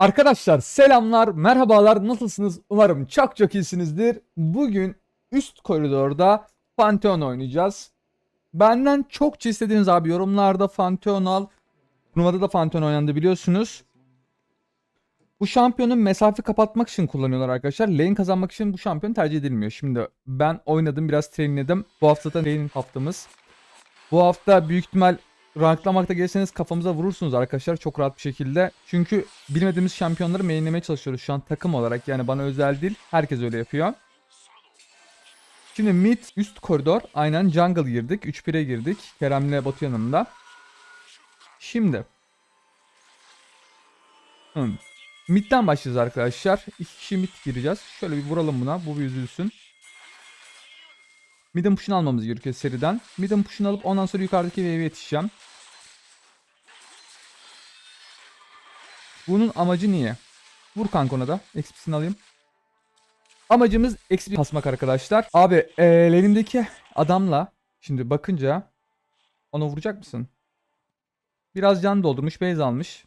Arkadaşlar selamlar, merhabalar, nasılsınız? Umarım çok çok iyisinizdir. Bugün üst koridorda Pantheon oynayacağız. Benden çok istediğiniz abi yorumlarda Pantheon al. Turnuvada da Pantheon oynandı biliyorsunuz. Bu şampiyonu mesafe kapatmak için kullanıyorlar arkadaşlar. Lane kazanmak için bu şampiyon tercih edilmiyor. Şimdi ben oynadım biraz trainledim. Bu hafta da lane haftamız. Bu hafta büyük ihtimal ranklamakta gelirseniz kafamıza vurursunuz arkadaşlar çok rahat bir şekilde. Çünkü bilmediğimiz şampiyonları mainlemeye çalışıyoruz şu an takım olarak. Yani bana özel değil. Herkes öyle yapıyor. Şimdi mid üst koridor. Aynen jungle girdik. 3-1'e girdik. Kerem'le Batu yanımda. Şimdi. Hmm. Mid'den başlayacağız arkadaşlar. İki kişi mid gireceğiz. Şöyle bir vuralım buna. Bu bir üzülsün. Mid'in push'unu almamız gerekiyor seriden. Mid'in push'unu alıp ondan sonra yukarıdaki wave'e yetişeceğim. Bunun amacı niye? Vur kanka ona da. XP'sini alayım. Amacımız XP kasmak arkadaşlar. Abi ee, adamla şimdi bakınca ona vuracak mısın? Biraz can doldurmuş. Base almış.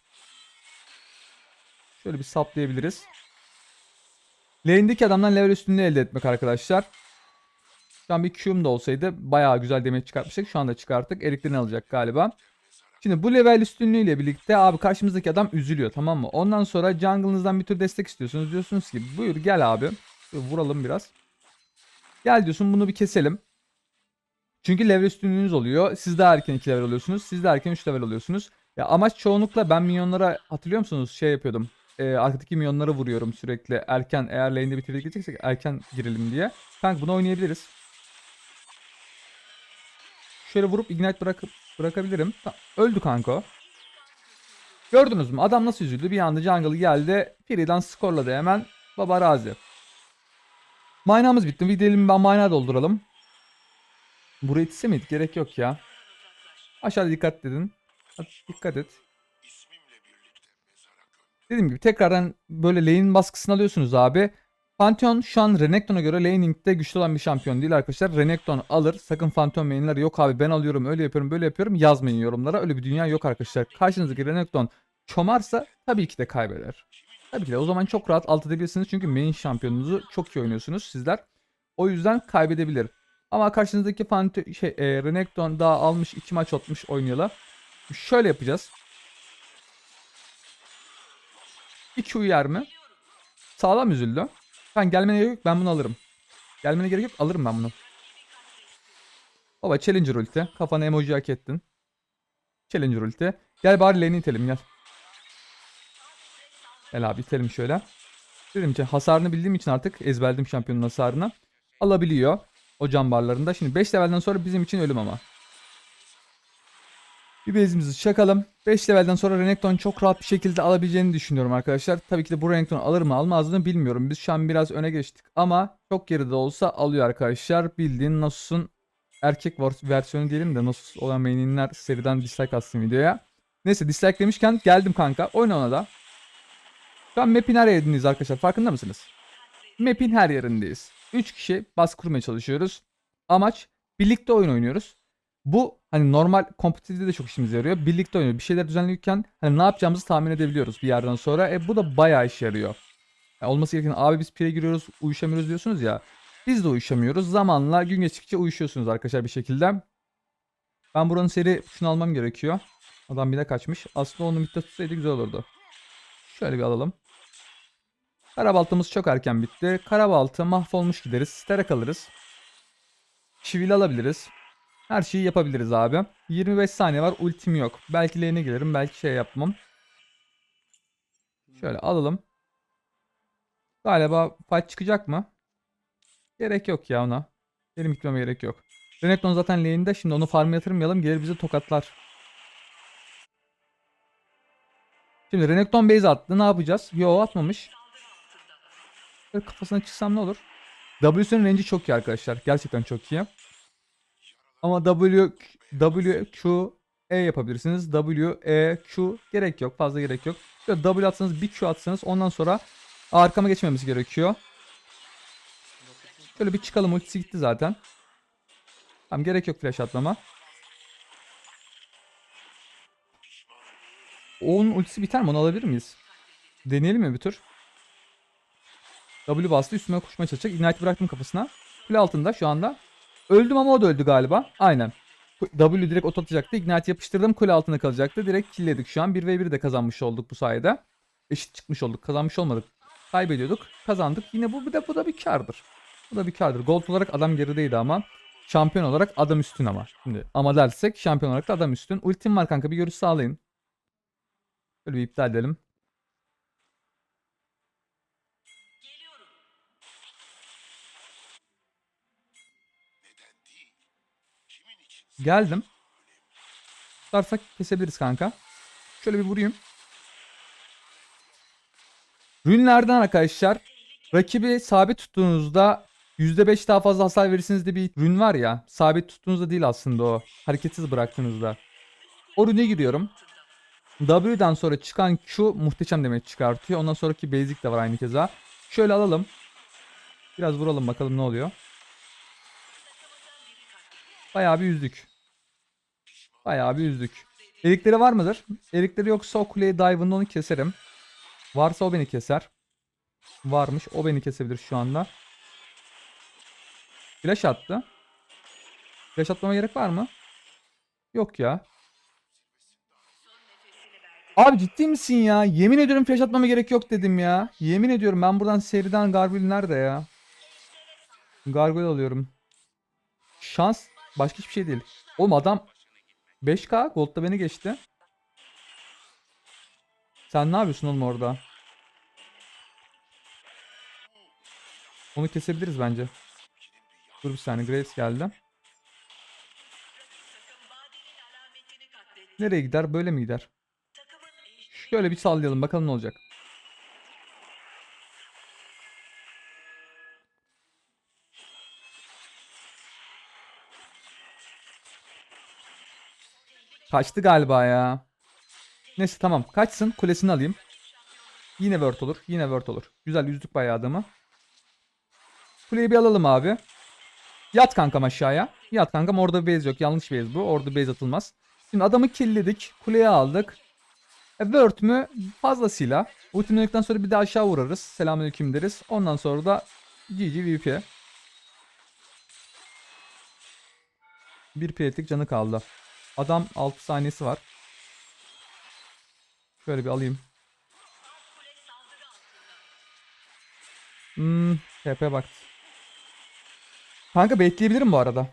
Şöyle bir saplayabiliriz. Lane'deki adamdan level üstünlüğü elde etmek arkadaşlar. Şu an bir Q'um da olsaydı bayağı güzel damage çıkartmıştık. Şu anda çıkarttık. Eriklerini alacak galiba. Şimdi bu level üstünlüğüyle birlikte abi karşımızdaki adam üzülüyor tamam mı? Ondan sonra jungle'ınızdan bir tür destek istiyorsunuz. Diyorsunuz ki buyur gel abi. Vuralım biraz. Gel diyorsun bunu bir keselim. Çünkü level üstünlüğünüz oluyor. Siz daha erken 2 level oluyorsunuz. Siz de erken 3 level oluyorsunuz. Ya amaç çoğunlukla ben minyonlara hatırlıyor musunuz şey yapıyordum. E, arkadaki minyonlara vuruyorum sürekli. Erken eğer lane'de bitirdik erken girelim diye. Kanka bunu oynayabiliriz. Şöyle vurup ignite bırakıp bırakabilirim. Tamam. Öldü kanka. Gördünüz mü? Adam nasıl üzüldü? Bir anda jungle geldi. Free'den skorladı hemen. Baba razı. Mine'ımız bitti. Bir ben mine dolduralım. Buraya yetişse miydik? Gerek yok ya. Aşağıda dikkat edin. Dikkat et. Dediğim gibi tekrardan böyle lane baskısını alıyorsunuz abi. Pantheon şu an Renekton'a göre laning'de güçlü olan bir şampiyon değil arkadaşlar. Renekton alır. Sakın Pantheon mainler yok abi ben alıyorum öyle yapıyorum böyle yapıyorum yazmayın yorumlara. Öyle bir dünya yok arkadaşlar. Karşınızdaki Renekton çomarsa tabii ki de kaybeder. Tabii ki de o zaman çok rahat alt edebilirsiniz. Çünkü main şampiyonunuzu çok iyi oynuyorsunuz sizler. O yüzden kaybedebilir. Ama karşınızdaki Pantheon şey e, Renekton daha almış 2 maç atmış oynuyorlar. Şöyle yapacağız. Bir Q yer mi? Sağlam üzüldü. Ben gelmene gerek yok ben bunu alırım. Gelmene gerek yok alırım ben bunu. Baba Challenger ulti. Kafana emoji hak ettin. Challenger ulti. Gel bari lane'i itelim gel. Gel abi itelim şöyle. Dedim ki hasarını bildiğim için artık ezberledim şampiyonun hasarını. Alabiliyor. O can barlarında. Şimdi 5 levelden sonra bizim için ölüm ama. Bir bezimizi çakalım. 5 levelden sonra Renekton çok rahat bir şekilde alabileceğini düşünüyorum arkadaşlar. Tabii ki de bu Renekton alır mı almaz mı bilmiyorum. Biz şu an biraz öne geçtik ama çok geride olsa alıyor arkadaşlar. Bildiğin Nasus'un erkek versiyonu diyelim de Nasus olan maininler seriden dislike atsın videoya. Neyse dislike demişken geldim kanka. Oyna ona da. Şu an map'in her yerindeyiz arkadaşlar. Farkında mısınız? Map'in her yerindeyiz. 3 kişi bas kurmaya çalışıyoruz. Amaç birlikte oyun oynuyoruz. Bu hani normal kompetitifde de çok işimize yarıyor. Birlikte oynuyor. Bir şeyler düzenliyorken hani ne yapacağımızı tahmin edebiliyoruz bir yerden sonra. E bu da bayağı işe yarıyor. Ya olması gereken abi biz pire giriyoruz uyuşamıyoruz diyorsunuz ya. Biz de uyuşamıyoruz. Zamanla gün geçtikçe uyuşuyorsunuz arkadaşlar bir şekilde. Ben buranın seri şunu almam gerekiyor. Adam bir de kaçmış. Aslında onu mitte tutsaydı güzel olurdu. Şöyle bir alalım. Karabaltımız çok erken bitti. Karabaltı mahvolmuş gideriz. Stere kalırız. Çivili alabiliriz. Her şeyi yapabiliriz abi. 25 saniye var. Ultim yok. Belki lane'e gelirim. Belki şey yapmam. Şöyle alalım. Galiba fight çıkacak mı? Gerek yok ya ona. Benim gitmeme gerek yok. Renekton zaten lane'de. Şimdi onu farm'a yatırmayalım. Gelir bizi tokatlar. Şimdi Renekton base attı. Ne yapacağız? Yo atmamış. Kafasına çıksam ne olur? W'sünün range'i çok iyi arkadaşlar. Gerçekten çok iyi. Ama W, W, Q, E yapabilirsiniz. W, E, Q gerek yok. Fazla gerek yok. Şöyle W atsanız bir Q atsanız ondan sonra arkama geçmemesi gerekiyor. Şöyle bir çıkalım. Ultisi gitti zaten. Tamam gerek yok flash atlama. Onun ultisi biter mi? Onu alabilir miyiz? Deneyelim mi bir tur? W bastı üstüme koşmaya çalışacak. Ignite bıraktım kafasına. Kule altında şu anda. Öldüm ama o da öldü galiba. Aynen. W direkt ot atacaktı. Ignite yapıştırdım. Kule altında kalacaktı. Direkt killedik şu an. 1v1 de kazanmış olduk bu sayede. Eşit çıkmış olduk. Kazanmış olmadık. Kaybediyorduk. Kazandık. Yine bu bir de bu da bir kardır. Bu da bir kardır. Gold olarak adam gerideydi ama. Şampiyon olarak adam üstün ama. Şimdi ama dersek şampiyon olarak da adam üstün. Ultim var kanka bir görüş sağlayın. Böyle bir iptal edelim. Geldim. Tutarsak kesebiliriz kanka. Şöyle bir vurayım. Rünlerden arkadaşlar rakibi sabit tuttuğunuzda %5 daha fazla hasar verirsiniz diye bir rün var ya. Sabit tuttuğunuzda değil aslında o. Hareketsiz bıraktığınızda. O rüne giriyorum. W'dan sonra çıkan Q muhteşem demek çıkartıyor. Ondan sonraki basic de var aynı keza. Şöyle alalım. Biraz vuralım bakalım ne oluyor. Bayağı bir üzdük. Bayağı bir üzdük. Erikleri var mıdır? Erikleri yoksa o kuleye dive'ında onu keserim. Varsa o beni keser. Varmış. O beni kesebilir şu anda. Flash attı. Flash atmama gerek var mı? Yok ya. Abi ciddi misin ya? Yemin ediyorum flash atmama gerek yok dedim ya. Yemin ediyorum ben buradan seriden Gargoyle nerede ya? Gargoyle alıyorum. Şans başka hiçbir şey değil. Oğlum adam 5k Gold'da beni geçti. Sen ne yapıyorsun oğlum orada? Onu kesebiliriz bence. Dur bir saniye Graves geldi. Nereye gider? Böyle mi gider? Şöyle bir sallayalım bakalım ne olacak. Kaçtı galiba ya. Neyse tamam. Kaçsın. Kulesini alayım. Yine word olur. Yine word olur. Güzel yüzdük bayağı adamı. Kuleyi bir alalım abi. Yat kankam aşağıya. Yat kankam orada bir base yok. Yanlış base bu. Orada base atılmaz. Şimdi adamı killledik. Kuleye aldık. E, word mü? Fazlasıyla. Ultim döndükten sonra bir de aşağı vurarız. Selamünaleyküm deriz. Ondan sonra da GG VP. Bir piretik canı kaldı. Adam 6 saniyesi var. Şöyle bir alayım. Hmm, TP baktı. Kanka bekleyebilirim bu arada.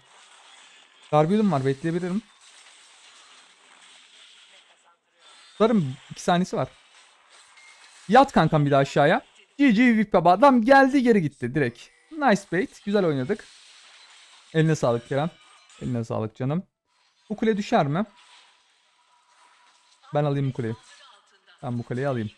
Darbule'um var bekleyebilirim. Tutarım 2 saniyesi var. Yat kankam bir daha aşağıya. GG VIP baba. Adam geldi geri gitti direkt. Nice bait. Güzel oynadık. Eline sağlık Kerem. Eline sağlık canım. Bu kule düşer mi? Ben alayım bu kuleyi. Ben bu kuleyi alayım.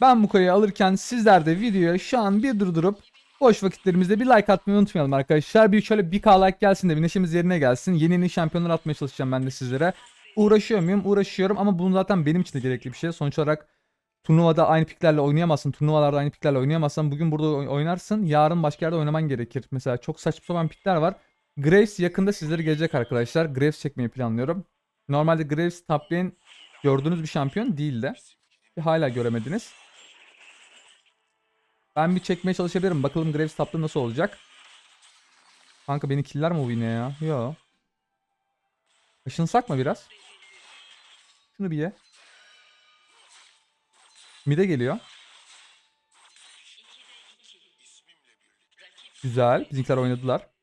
Ben bu kuleyi alırken sizler de videoya şu an bir durdurup boş vakitlerimizde bir like atmayı unutmayalım arkadaşlar. Bir şöyle bir k like gelsin de bir neşemiz yerine gelsin. Yeni yeni şampiyonlar atmaya çalışacağım ben de sizlere. Uğraşıyor muyum? Uğraşıyorum ama bunu zaten benim için de gerekli bir şey. Sonuç olarak turnuvada aynı piklerle oynayamazsın. Turnuvalarda aynı piklerle oynayamazsan bugün burada oy- oynarsın. Yarın başka yerde oynaman gerekir. Mesela çok saçma sapan pikler var. Graves yakında sizlere gelecek arkadaşlar. Graves çekmeyi planlıyorum. Normalde Graves top lane gördüğünüz bir şampiyon değil de. Hala göremediniz. Ben bir çekmeye çalışabilirim. Bakalım Graves tapta nasıl olacak. Kanka beni killer mi bu yine ya? Yo. Işınsak mı biraz? Şunu bir ye. Mide geliyor. Güzel. Bizimkiler oynadılar.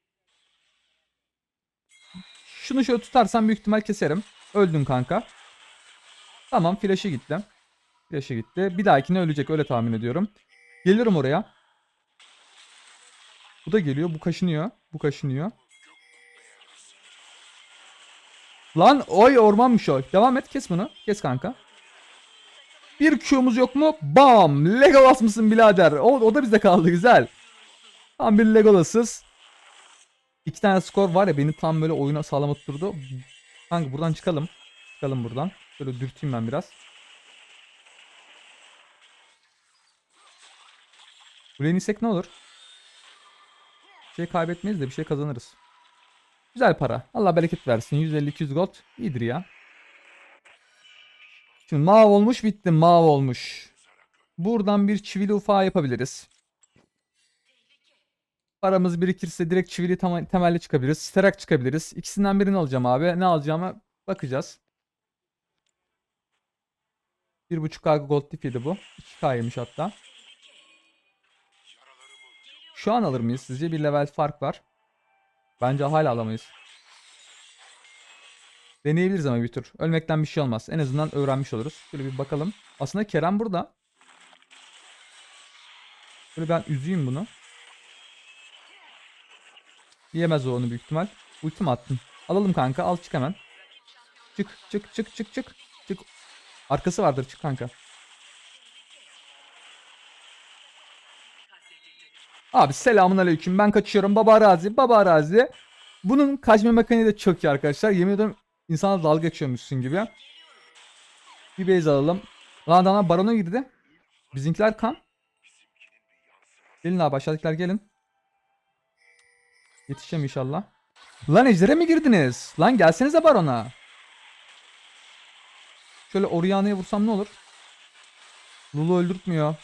Şunu şöyle tutarsam büyük ihtimal keserim. Öldün kanka. Tamam flash'ı gitti. Flash'ı gitti. Bir dahakine ölecek öyle tahmin ediyorum. Geliyorum oraya. Bu da geliyor. Bu kaşınıyor. Bu kaşınıyor. Lan oy ormanmış o. Devam et kes bunu. Kes kanka. Bir Q'muz yok mu? Bam! Legolas mısın birader? O, o da bizde kaldı güzel. Tam bir Legolas'ız. İki tane skor var ya beni tam böyle oyuna sağlam oturdu. Kanka buradan çıkalım. Çıkalım buradan. Şöyle dürteyim ben biraz. Buraya inisek ne olur? Bir şey kaybetmeyiz de bir şey kazanırız. Güzel para. Allah bereket versin. 150-200 gold. İyidir ya. Şimdi mav olmuş bitti. Mav olmuş. Buradan bir çivili ufağı yapabiliriz. Paramız birikirse direkt çivili temelli çıkabiliriz. Sterak çıkabiliriz. İkisinden birini alacağım abi. Ne alacağıma bakacağız. 1.5K gold tipiydi bu. 2K'ymış hatta. Şu an alır mıyız sizce? Bir level fark var. Bence hala alamayız. Deneyebiliriz ama bir tur. Ölmekten bir şey olmaz. En azından öğrenmiş oluruz. Şöyle bir bakalım. Aslında Kerem burada. Böyle ben üzeyim bunu. Yiyemez o onu büyük ihtimal. Ultim attım. Alalım kanka. Al çık hemen. Çık çık çık çık çık. Çık. Arkası vardır çık kanka. Abi selamun aleyküm. Ben kaçıyorum. Baba arazi. Baba arazi. Bunun kaçma mekaniği de çok iyi arkadaşlar. Yemin ediyorum insana dalga geçiyormuşsun gibi. Bir base alalım. Lan adamlar barona girdi. Bizimkiler kan. Gelin abi aşağıdakiler gelin. Yetişeceğim inşallah. Lan ejdere mi girdiniz? Lan gelsenize barona. Şöyle Oriana'ya vursam ne olur? Lulu öldürtmüyor.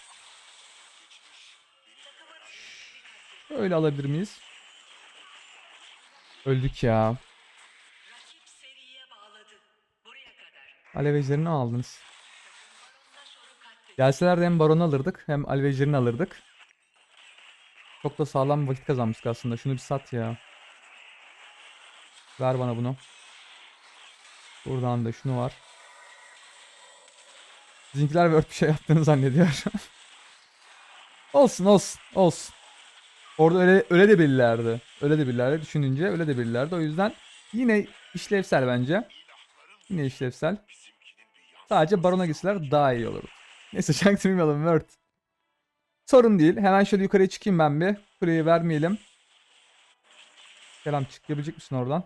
Öyle alabilir miyiz? Öldük ya. Alev aldınız. Gelseler de hem baronu alırdık hem alev alırdık. Çok da sağlam vakit kazanmıştık aslında. Şunu bir sat ya. Ver bana bunu. Buradan da şunu var. Bizimkiler Word bir şey yaptığını zannediyor. olsun olsun olsun. Orada öyle, öyle de bilirlerdi. Öyle de bilirlerdi. Düşününce öyle de bilirlerdi. O yüzden yine işlevsel bence. Yine işlevsel. Sadece barona gitseler daha iyi olurdu. Neyse çaktırmayalım Word. Sorun değil. Hemen şöyle yukarıya çıkayım ben bir. Kuleyi vermeyelim. Selam çıkabilecek misin oradan?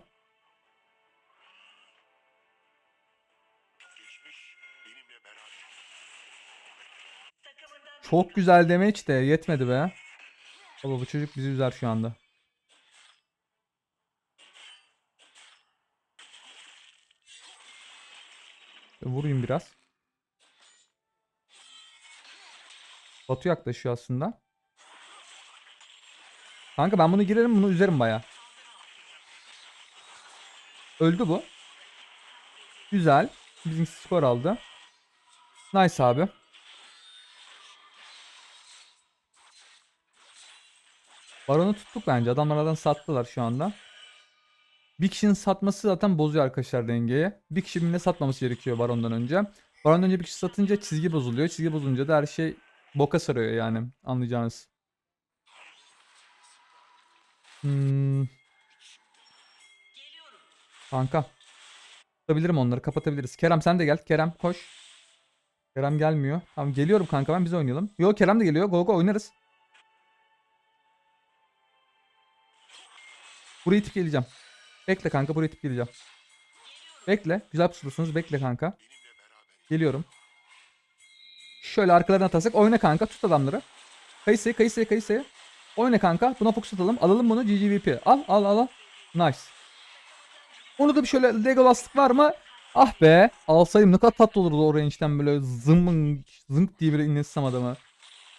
Çok güzel damage de yetmedi be. Baba bu çocuk bizi üzer şu anda. Vurayım biraz. Batu yaklaşıyor aslında. Kanka ben bunu girerim bunu üzerim baya. Öldü bu. Güzel. Bizim skor aldı. Nice abi. Baron'u tuttuk bence. Adamlar aradan sattılar şu anda. Bir kişinin satması zaten bozuyor arkadaşlar dengeyi. Bir kişi birine satmaması gerekiyor Baron'dan önce. Baron'dan önce bir kişi satınca çizgi bozuluyor. Çizgi bozulunca da her şey boka sarıyor yani anlayacağınız. Hmm. Kanka. Tutabilirim onları kapatabiliriz. Kerem sen de gel. Kerem koş. Kerem gelmiyor. Tamam geliyorum kanka ben biz oynayalım. Yo Kerem de geliyor. Go go oynarız. Burayı itip geleceğim. Bekle kanka burayı itip geleceğim. Bekle. Güzel pusulusunuz. Bekle kanka. Geliyorum. Şöyle arkalarına atarsak. Oyna kanka. Tut adamları. Kayısı'ya kayısıya kayısıya. Oyna kanka. Buna fokus atalım. Alalım bunu. GGVP. Al al al. Nice. Onu da bir şöyle Legolas'lık var mı? Ah be. Alsaydım ne kadar tatlı olurdu o range'den böyle zımbın zınk diye bir inletsem adamı.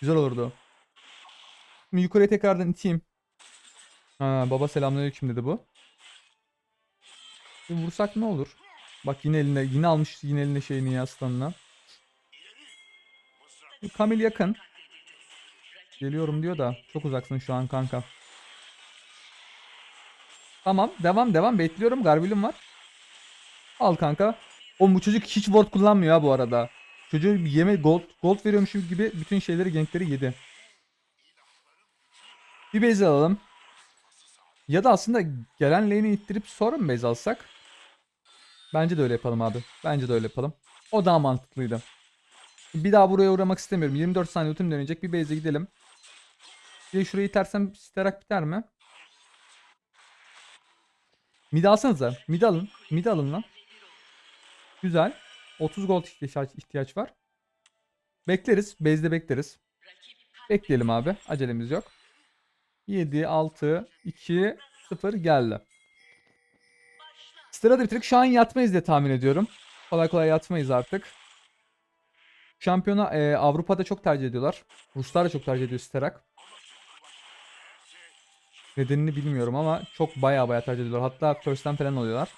Güzel olurdu. Şimdi yukarıya tekrardan iteyim. Ha, baba selamünaleyküm dedi bu. Bir vursak ne olur? Bak yine eline yine almış yine eline şeyini ya aslanına. Bu Kamil yakın. Geliyorum diyor da çok uzaksın şu an kanka. Tamam devam devam bekliyorum Garbil'im var. Al kanka. O bu çocuk hiç ward kullanmıyor ha bu arada. Çocuğu yeme gold gold veriyormuş gibi bütün şeyleri gankleri yedi. Bir base alalım. Ya da aslında gelen lane'i ittirip sonra mı base alsak? Bence de öyle yapalım abi. Bence de öyle yapalım. O daha mantıklıydı. Bir daha buraya uğramak istemiyorum. 24 saniye ultim dönecek. Bir base'e gidelim. Bir de şurayı itersem sterak biter mi? Mid alsanıza. Mid alın. Mid alın lan. Güzel. 30 gold ihtiyaç, var. Bekleriz. Base'de bekleriz. Bekleyelim abi. Acelemiz yok. 7, 6, 2, 0 geldi. Sırada bitirdik. Şu an yatmayız diye tahmin ediyorum. Kolay kolay yatmayız artık. Şampiyona e, Avrupa'da çok tercih ediyorlar. Ruslar da çok tercih ediyor Sterak. Nedenini bilmiyorum ama çok baya baya tercih ediyorlar. Hatta first'ten falan oluyorlar.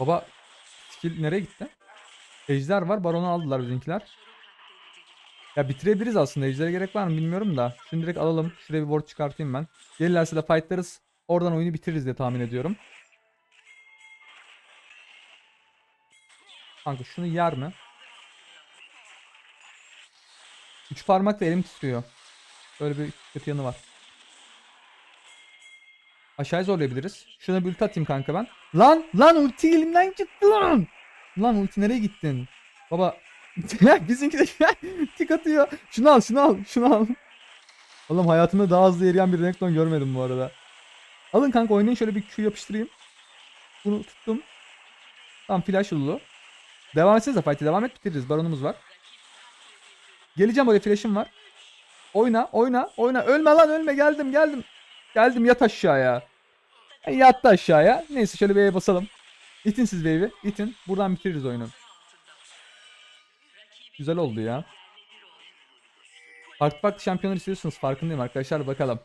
Baba skill nereye gitti? Ejder var. Baron'u aldılar bizimkiler. Ya bitirebiliriz aslında. Ejder'e gerek var mı bilmiyorum da. Şimdi direkt alalım. Şuraya bir ward çıkartayım ben. Gelirlerse de fightlarız. Oradan oyunu bitiririz diye tahmin ediyorum. Kanka şunu yer mi? Üç parmakla elim titriyor. Böyle bir kötü yanı var. Aşağıya zorlayabiliriz. Şuna bir ulti atayım kanka ben. Lan lan ulti elimden gitti lan. Lan ulti nereye gittin? Baba bizimki de tik atıyor. Şunu al şunu al şunu al. Oğlum hayatımda daha hızlı eriyen bir Renekton görmedim bu arada. Alın kanka oynayın şöyle bir Q yapıştırayım. Bunu tuttum. Tamam flash lulu. Devam etsenize fight'e devam et bitiririz. Baronumuz var. Geleceğim oraya flash'ım var. Oyna oyna oyna. Ölme lan ölme geldim geldim. Geldim yat aşağıya. E, yattı aşağıya. Neyse şöyle bir E'ye basalım. İtin siz wave'i. itin. Buradan bitiririz oyunu. Güzel oldu ya. Farklı farklı şampiyonlar istiyorsunuz. Farkındayım arkadaşlar. Bakalım.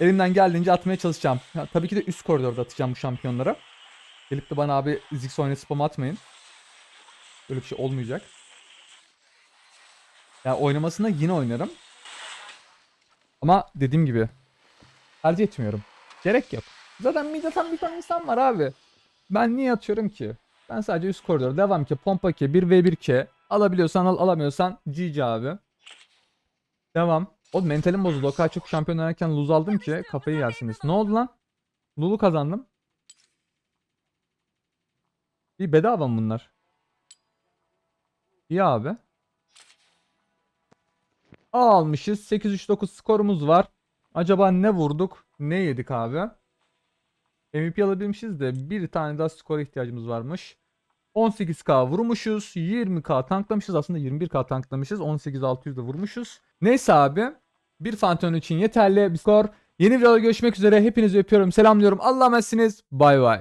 Elimden geldiğince atmaya çalışacağım. Ya, tabii ki de üst koridorda atacağım bu şampiyonlara. Gelip de bana abi Ziggs oyna spam atmayın. Böyle bir şey olmayacak. Ya oynamasında yine oynarım. Ama dediğim gibi tercih etmiyorum. Gerek yok. Zaten mid atan bir ton insan var abi. Ben niye atıyorum ki? Ben sadece üst koridor devam ki pompa ki 1v1 ki alabiliyorsan al alamıyorsan GG abi. Devam. O mentalim bozuldu. O kadar çok şampiyon oynarken lose aldım ki kafayı yersiniz. Ne oldu lan? Lulu kazandım. Bir bedava mı bunlar? İyi abi. A almışız. 8-3-9 skorumuz var. Acaba ne vurduk? Ne yedik abi? MVP alabilmişiz de bir tane daha skora ihtiyacımız varmış. 18k vurmuşuz. 20k tanklamışız. Aslında 21k tanklamışız. 18-600 de vurmuşuz. Neyse abi. Bir Fanteon için yeterli bir skor. Yeni videoda görüşmek üzere. Hepinizi öpüyorum. Selamlıyorum. Allah'a emanetsiniz. Bay bay.